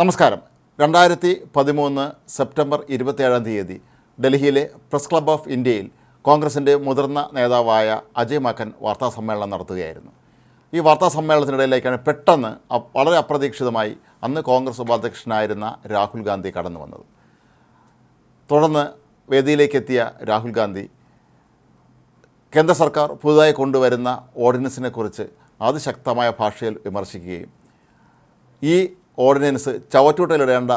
നമസ്കാരം. രണ്ടായിരത്തി പതിമൂന്ന് സെപ്റ്റംബർ ഇരുപത്തിയേഴാം തീയതി ഡൽഹിയിലെ പ്രസ് ക്ലബ് ഓഫ് ഇന്ത്യയിൽ കോൺഗ്രസിന്റെ മുതിർന്ന നേതാവായ അജയ് മക്കൻ വാർത്താ സമ്മേളനം നടത്തുകയായിരുന്നു. ഈ വാർത്താ സമ്മേളനത്തിനിടയിലേക്കാണ് പെട്ടെന്ന് വളരെ അപ്രതീക്ഷിതമായി അന്ന് കോൺഗ്രസ് ഉപാധ്യക്ഷനായിരുന്ന രാഹുൽ ഗാന്ധി കടന്നു വന്നത്. തുടർന്ന് വേദിയിലേക്കെത്തിയ രാഹുൽ ഗാന്ധി കേന്ദ്ര സർക്കാർ പുതുതായി കൊണ്ടുവരുന്ന ഓർഡിനൻസിനെക്കുറിച്ച് അതിശക്തമായ ഭാഷയിൽ വിമർശിക്കുകയും ഈ ഓർഡിനൻസ് ചവറ്റുകൊട്ടയിലിടേണ്ട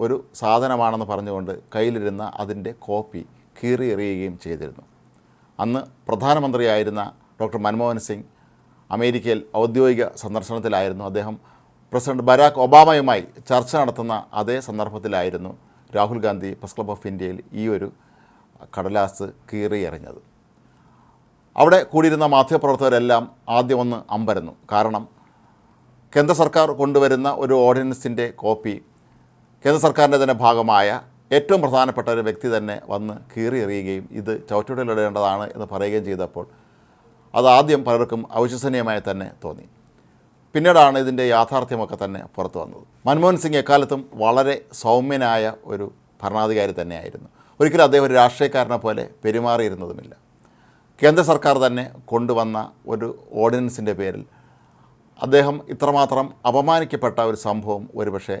ഒരു സാധനമാണെന്ന് പറഞ്ഞുകൊണ്ട് കയ്യിലിരുന്ന അതിന്റെ കോപ്പി കീറി എറിയുകയും ചെയ്തിരുന്നു. അന്ന് പ്രധാനമന്ത്രിയായിരുന്ന ഡോക്ടർ മൻമോഹൻ സിംഗ് അമേരിക്കയിൽ ഔദ്യോഗിക സന്ദർശനത്തിലായിരുന്നു. അദ്ദേഹം പ്രസിഡന്റ് ബരാക്ക് ഒബാമയുമായി ചർച്ച നടത്തുന്ന അതേ സന്ദർഭത്തിലായിരുന്നു Rahul Gandhi press club of ഇന്ത്യയിൽ ഈ ഒരു കടലാസ് കീറി എറിഞ്ഞത് അവിടെ കൂടിയിരുന്ന മാധ്യമപ്രവർത്തകരെല്ലാം ആദ്യമൊന്ന് അമ്പരന്നു. കാരണം കേന്ദ്ര സർക്കാർ കൊണ്ടുവരുന്ന ഒരു ഓർഡിനൻസിന്റെ കോപ്പി കേന്ദ്ര സർക്കാരിന്റെ തന്നെ ഭാഗമായ ഏറ്റവും പ്രധാനപ്പെട്ട ഒരു വ്യക്തി തന്നെ വന്ന് കീറി എറിയുകയും ഇത് ചവിട്ടുകളിടേണ്ടതാണ് എന്ന് പറയുകയും ചെയ്തപ്പോൾ അത് ആദ്യം പലർക്കും അവിശ്വസനീയമായി തന്നെ തോന്നി. പിന്നീടാണ് ഇതിന്റെ യാഥാർത്ഥ്യമൊക്കെ തന്നെ പുറത്തു വന്നത്. മൻമോഹൻ സിംഗ് എക്കാലത്തും വളരെ സൗമ്യനായ ഒരു ഭരണാധികാരി തന്നെയായിരുന്നു. ഒരിക്കലും അദ്ദേഹം ഒരു രാഷ്ട്രീയക്കാരനെ പോലെ പെരുമാറിയിരുന്നതുമില്ല. കേന്ദ്ര സർക്കാർ തന്നെ കൊണ്ടുവന്ന ഒരു ഓർഡിനൻസിന്റെ പേരിൽ അദ്ദേഹം ഇത്രമാത്രം അപമാനിക്കപ്പെട്ട ഒരു സംഭവം ഒരുപക്ഷെ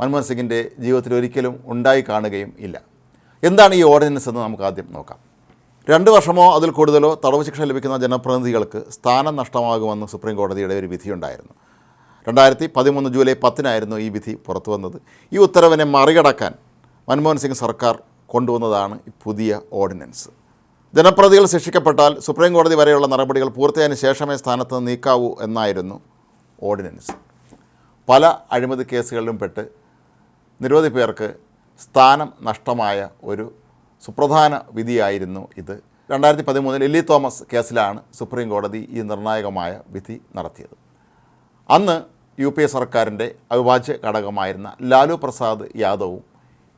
മൻമോഹൻ സിംഗിന്റെ ജീവിതത്തിൽ ഒരിക്കലും ഉണ്ടായി കാണുകയും ഇല്ല. എന്താണ് ഈ ഓർഡിനൻസ് എന്ന് നമുക്ക് ആദ്യം നോക്കാം. രണ്ട് വർഷമോ അതിൽ കൂടുതലോ തടവ് ശിക്ഷ ലഭിക്കുന്ന ജനപ്രതിനിധികൾക്ക് സ്ഥാനം നഷ്ടമാകുമെന്ന് സുപ്രീം കോടതിയുടെ ഒരു വിധിയുണ്ടായിരുന്നു രണ്ടായിരത്തി പതിമൂന്ന് ജൂലൈ പത്തിനായിരുന്നു ഈ വിധി പുറത്തു വന്നത്. ഈ ഉത്തരവിനെ മറികടക്കാൻ മൻമോഹൻ സിംഗ് സർക്കാർ കൊണ്ടുവന്നതാണ് ഈ പുതിയ ഓർഡിനൻസ്. ജനപ്രതികൾ ശിക്ഷിക്കപ്പെട്ടാൽ സുപ്രീം കോടതി വരെയുള്ള നടപടികൾ പൂർത്തിയായതിനു ശേഷമേ സ്ഥാനത്ത് നിന്ന് നീക്കാവൂ എന്നായിരുന്നു ഓർഡിനൻസ്. പല അഴിമതി കേസുകളിലും പെട്ട് നിരവധി പേർക്ക് സ്ഥാനം നഷ്ടമായ ഒരു സുപ്രധാന വിധിയായിരുന്നു ഇത്. രണ്ടായിരത്തി പതിമൂന്നിൽ ലില്ലി തോമസ് കേസിലാണ് സുപ്രീം കോടതി ഈ നിർണായകമായ വിധി നടത്തിയത്. അന്ന് യു പി എ സർക്കാരിന്റെ അവിഭാജ്യ ഘടകമായിരുന്ന ലാലു പ്രസാദ് യാദവും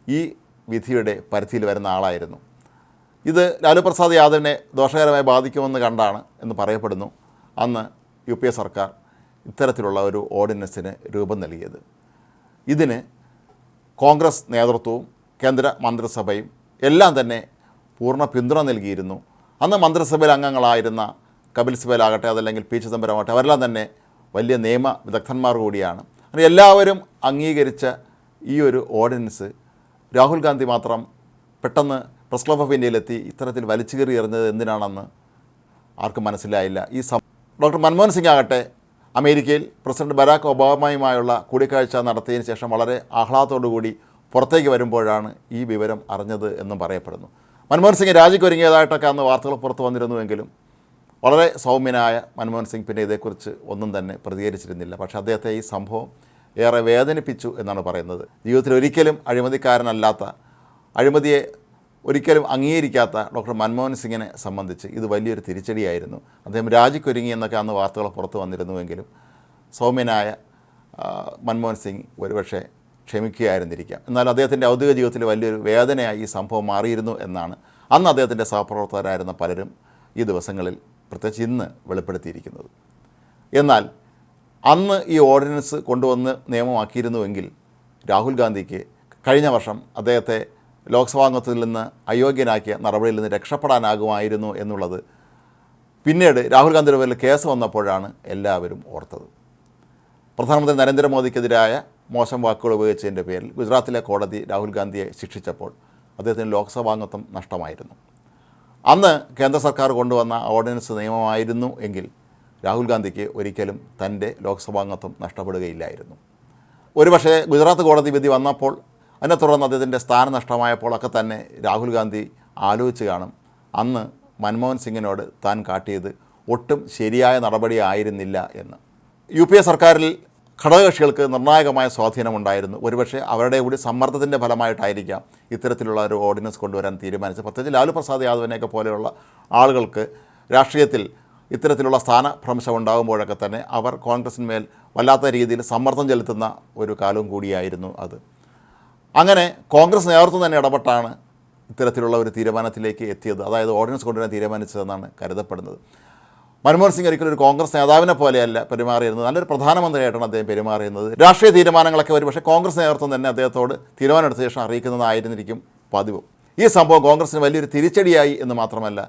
ഈ വിധിയുടെ പരിധിയിൽ വരുന്ന ആളായിരുന്നു. ഇത് ലാലു പ്രസാദ് യാദവിനെ ദോഷകരമായി ബാധിക്കുമെന്ന് കണ്ടാണ് എന്ന് പറയപ്പെടുന്നു. അന്ന് യു പി എ സർക്കാർ ഇത്തരത്തിലുള്ള ഒരു ഓർഡിനൻസിന് രൂപം നൽകിയത്. ഇതിന് കോൺഗ്രസ് നേതൃത്വവും കേന്ദ്ര മന്ത്രിസഭയും എല്ലാം തന്നെ പൂർണ പിന്തുണ നൽകിയിരുന്നു. അന്ന് മന്ത്രിസഭയിൽ അംഗങ്ങളായിരുന്ന കപിൽ സിബലാകട്ടെ അതല്ലെങ്കിൽ പി ചിദംബരമാകട്ടെ അവരെല്ലാം തന്നെ വലിയ നിയമ വിദഗ്ധന്മാർ കൂടിയാണ്. അങ്ങനെ എല്ലാവരും അംഗീകരിച്ച ഈ ഒരു ഓർഡിനൻസ് രാഹുൽ ഗാന്ധി മാത്രം പെട്ടെന്ന് പ്രസ് ക്ലബ് ഓഫ് ഇന്ത്യയിലെത്തി ഇത്തരത്തിൽ വലിച്ചു കയറി എറിഞ്ഞത് എന്തിനാണെന്ന് ആർക്കും മനസ്സിലായില്ല. ഈ സം ഡോക്ടർ മൻമോഹൻ സിംഗ് ആകട്ടെ അമേരിക്കയിൽ പ്രസിഡന്റ് ബരാക്ക് ഒബാമയുമായുള്ള കൂടിക്കാഴ്ച നടത്തിയതിന് ശേഷം വളരെ ആഹ്ലാദത്തോടുകൂടി പുറത്തേക്ക് വരുമ്പോഴാണ് ഈ വിവരം അറിഞ്ഞത് എന്നും പറയപ്പെടുന്നു. മൻമോഹൻ സിംഗ് രാജിക്കൊരുങ്ങിയതായിട്ടൊക്കെ അന്ന് വാർത്തകൾ പുറത്തു വന്നിരുന്നുവെങ്കിലും വളരെ സൗമ്യനായ മൻമോഹൻ സിംഗ് പിന്നെ ഇതേക്കുറിച്ച് ഒന്നും തന്നെ പ്രതികരിച്ചിരുന്നില്ല. പക്ഷേ അദ്ദേഹത്തെ ഈ സംഭവം ഏറെ വേദനിപ്പിച്ചു എന്നാണ് പറയുന്നത്. ജീവിതത്തിൽ ഒരിക്കലും അഴിമതിക്കാരനല്ലാത്ത അഴിമതിയെ ഒരിക്കലും അംഗീകരിക്കാത്ത ഡോക്ടർ മൻമോഹൻ സിംഗിനെ സംബന്ധിച്ച് ഇത് വലിയൊരു തിരിച്ചടിയായിരുന്നു. അദ്ദേഹം രാജിക്കൊരുങ്ങി എന്നൊക്കെ അന്ന് വാർത്തകൾ പുറത്തു വന്നിരുന്നുവെങ്കിലും സൗമ്യനായ മൻമോഹൻ സിംഗ് ഒരുപക്ഷെ ക്ഷമിക്കുകയായിരുന്നിരിക്കാം. എന്നാൽ അദ്ദേഹത്തിന്റെ ഔദ്യോഗിക ജീവിതത്തിൽ വലിയൊരു വേദനയായി ഈ സംഭവം മാറിയിരുന്നു എന്നാണ് അന്ന് അദ്ദേഹത്തിന്റെ സഹപ്രവർത്തകരായിരുന്ന പലരും ഈ ദിവസങ്ങളിൽ പ്രത്യേകിച്ച് ഇന്ന് വെളിപ്പെടുത്തിയിരിക്കുന്നത്. എന്നാൽ അന്ന് ഈ ഓർഡിനൻസ് കൊണ്ടുവന്ന് നിയമമാക്കിയിരുന്നുവെങ്കിൽ രാഹുൽ ഗാന്ധിക്ക് കഴിഞ്ഞ വർഷം അദ്ദേഹത്തെ ലോക്സഭാംഗത്തിൽ നിന്ന് അയോഗ്യനാക്കിയ നടപടിയിൽ നിന്ന് രക്ഷപ്പെടാനാകുമായിരുന്നു എന്നുള്ളത്. പിന്നീട് രാഹുൽ ഗാന്ധിയുടെ പേരിൽ കേസ് വന്നപ്പോഴാണ് എല്ലാവരും ഓർത്തത്. പ്രധാനമന്ത്രി നരേന്ദ്രമോദിക്കെതിരായ മോശം വാക്കുകൾ ഉപയോഗിച്ചതിന്റെ പേരിൽ ഗുജറാത്തിലെ കോടതി രാഹുൽ ഗാന്ധിയെ ശിക്ഷിച്ചപ്പോൾ അദ്ദേഹത്തിന് ലോക്സഭാംഗത്വം നഷ്ടമായിരുന്നു. അന്ന് കേന്ദ്ര സർക്കാർ കൊണ്ടുവന്ന ഓർഡിനൻസ് നിയമമായിരുന്നു എങ്കിൽ രാഹുൽ ഗാന്ധിക്ക് ഒരിക്കലും തന്റെ ലോക്സഭാംഗത്വം നഷ്ടപ്പെടുകയില്ലായിരുന്നു. ഒരുപക്ഷേ ഗുജറാത്ത് കോടതി വിധി വന്നപ്പോൾ അതിനെ തുടർന്ന് അദ്ദേഹത്തിന്റെ സ്ഥാനം നഷ്ടമായപ്പോഴൊക്കെ തന്നെ രാഹുൽ ഗാന്ധി ആലോചിച്ച് കാണും അന്ന് മൻമോഹൻ സിംഗിനോട് താൻ കാട്ടിയത് ഒട്ടും ശരിയായ നടപടി ആയിരുന്നില്ല എന്ന്. യു പി എ സർക്കാരിൽ ഘടകകക്ഷികൾക്ക് നിർണായകമായ സ്വാധീനമുണ്ടായിരുന്നു. ഒരുപക്ഷെ അവരുടെ കൂടി സമ്മർദ്ദത്തിന്റെ ഫലമായിട്ടായിരിക്കാം ഇത്തരത്തിലുള്ള ഒരു ഓർഡിനൻസ് കൊണ്ടുവരാൻ തീരുമാനിച്ചത്. പ്രത്യേകിച്ച് ലാലു പ്രസാദ് യാദവിനെയൊക്കെ പോലെയുള്ള ആളുകൾക്ക് രാഷ്ട്രീയത്തിൽ ഇത്തരത്തിലുള്ള സ്ഥാനഭ്രംശം ഉണ്ടാകുമ്പോഴൊക്കെ തന്നെ അവർ കോൺഗ്രസിന്മേൽ വല്ലാത്ത രീതിയിൽ സമ്മർദ്ദം ചെലുത്തുന്ന ഒരു കാലവും കൂടിയായിരുന്നു അത്. അങ്ങനെ കോൺഗ്രസ് നേതൃത്വം തന്നെ ഇടപെട്ടാണ് ഇത്തരത്തിലുള്ള ഒരു തീരുമാനത്തിലേക്ക് എത്തിയത്. അതായത് ഓർഡിനൻസ് കൊണ്ടുവരാൻ തീരുമാനിച്ചതെന്നാണ് കരുതപ്പെടുന്നത്. മൻമോഹൻ സിംഗ് ഒരിക്കലും ഒരു കോൺഗ്രസ് നേതാവിനെ പോലെയല്ല പെരുമാറിയിരുന്നത്. നല്ലൊരു പ്രധാനമന്ത്രിയായിട്ടാണ് അദ്ദേഹം പെരുമാറിയിരുന്നത്. രാഷ്ട്രീയ തീരുമാനങ്ങളൊക്കെ ഒരു പക്ഷേ കോൺഗ്രസ് നേതൃത്വം തന്നെ അദ്ദേഹത്തോട് തീരുമാനമെടുത്ത ശേഷം അറിയിക്കുന്നതായിരുന്നിരിക്കും പതിവ്. ഈ സംഭവം കോൺഗ്രസിന് വലിയൊരു തിരിച്ചടിയായി എന്ന് മാത്രമല്ല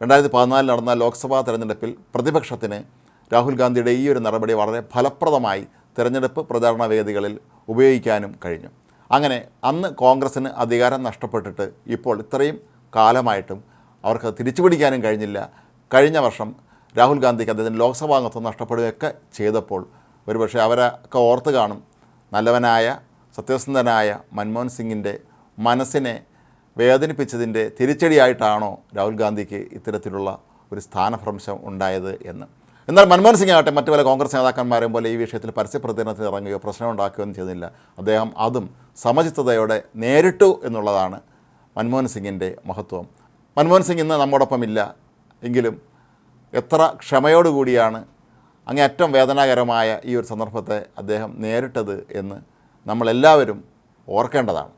രണ്ടായിരത്തി പതിനാലിൽ നടന്ന ലോക്സഭാ തെരഞ്ഞെടുപ്പിൽ പ്രതിപക്ഷത്തിന് രാഹുൽ ഗാന്ധിയുടെ ഈ ഒരു നടപടി വളരെ ഫലപ്രദമായി തെരഞ്ഞെടുപ്പ് പ്രചാരണ വേദികളിൽ ഉപയോഗിക്കാനും കഴിഞ്ഞു. അങ്ങനെ അന്ന് കോൺഗ്രസ്സിന് അധികാരം നഷ്ടപ്പെട്ടിട്ട് ഇപ്പോൾ ഇത്രയും കാലമായിട്ടും അവർക്ക് തിരിച്ചു പിടിക്കാനും കഴിഞ്ഞില്ല. കഴിഞ്ഞ വർഷം രാഹുൽ ഗാന്ധിക്ക് അദ്ദേഹത്തിന് ലോക്സഭാ അംഗത്വം നഷ്ടപ്പെടുകയൊക്കെ ചെയ്തപ്പോൾ ഒരുപക്ഷെ അവരൊക്കെ ഓർത്ത് കാണും. നല്ലവനായ സത്യസന്ധനായ മൻമോഹൻ സിംഗിന്റെ മനസ്സിനെ വേദനിപ്പിച്ചതിന്റെ തിരിച്ചടിയായിട്ടാണോ രാഹുൽ ഗാന്ധിക്ക് ഇത്തരത്തിലുള്ള ഒരു സ്ഥാനഭ്രംശം ഉണ്ടായത് എന്ന്. എന്നാൽ മൻമോഹൻ സിംഗ് ആകട്ടെ മറ്റു പല കോൺഗ്രസ് നേതാക്കന്മാരെയും പോലെ ഈ വിഷയത്തിൽ പരസ്യ പ്രതികരണത്തിന് ഇറങ്ങുകയോ പ്രശ്നമുണ്ടാക്കുകയോ ഒന്നും ചെയ്തില്ല അദ്ദേഹം അതും സമചിത്തതയോടെ നേരിട്ടു എന്നുള്ളതാണ് മൻമോഹൻ സിംഗിന്റെ മഹത്വം. മൻമോഹൻ സിംഗ് ഇന്ന് നമ്മോടൊപ്പം ഇല്ല എങ്കിലും എത്ര ക്ഷമയോടുകൂടിയാണ് അങ്ങേയറ്റം വേദനാകരമായ ഈ ഒരു സന്ദർഭത്തെ അദ്ദേഹം നേരിട്ടത് എന്ന് നമ്മളെല്ലാവരും ഓർക്കേണ്ടതാണ്.